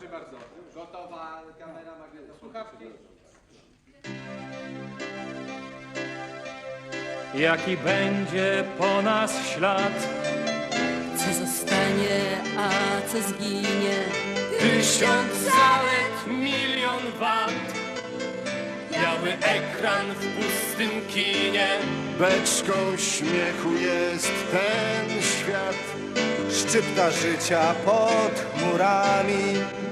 Proszę bardzo. Gotowa kamera, magnetofon. Słuchawki. Jaki będzie po nas ślad? Co zostanie, a co zginie? Tysiąc zalet, milion wad. Biały ekran w pustym kinie. Beczką śmiechu jest ten świat. Szczypta życia pod chmurami.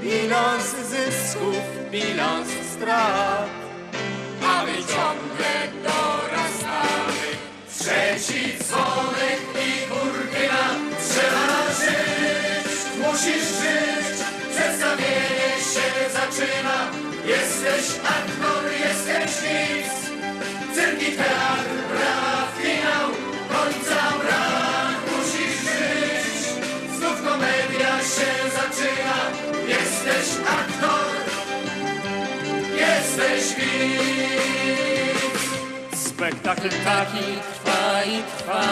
Bilans zysków, bilans strat. A my ciągle dorastamy. Trzeci dzwonek widz. Spektakl taki trwa i trwa.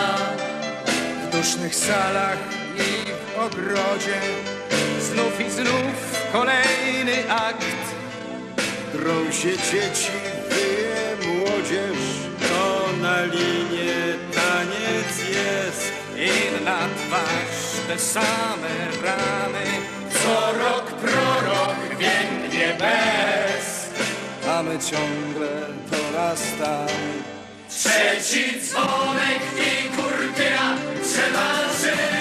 W dusznych salach i w ogrodzie. Znów i znów kolejny akt. Drą się dzieci, wyje młodzież. To na linie taniec jest. Inna twarz, te same ramy. Co rok prorok biegnie bez. A my ciągle dorastamy. Trzeci dzwonek i kurtyna trzeba żyć.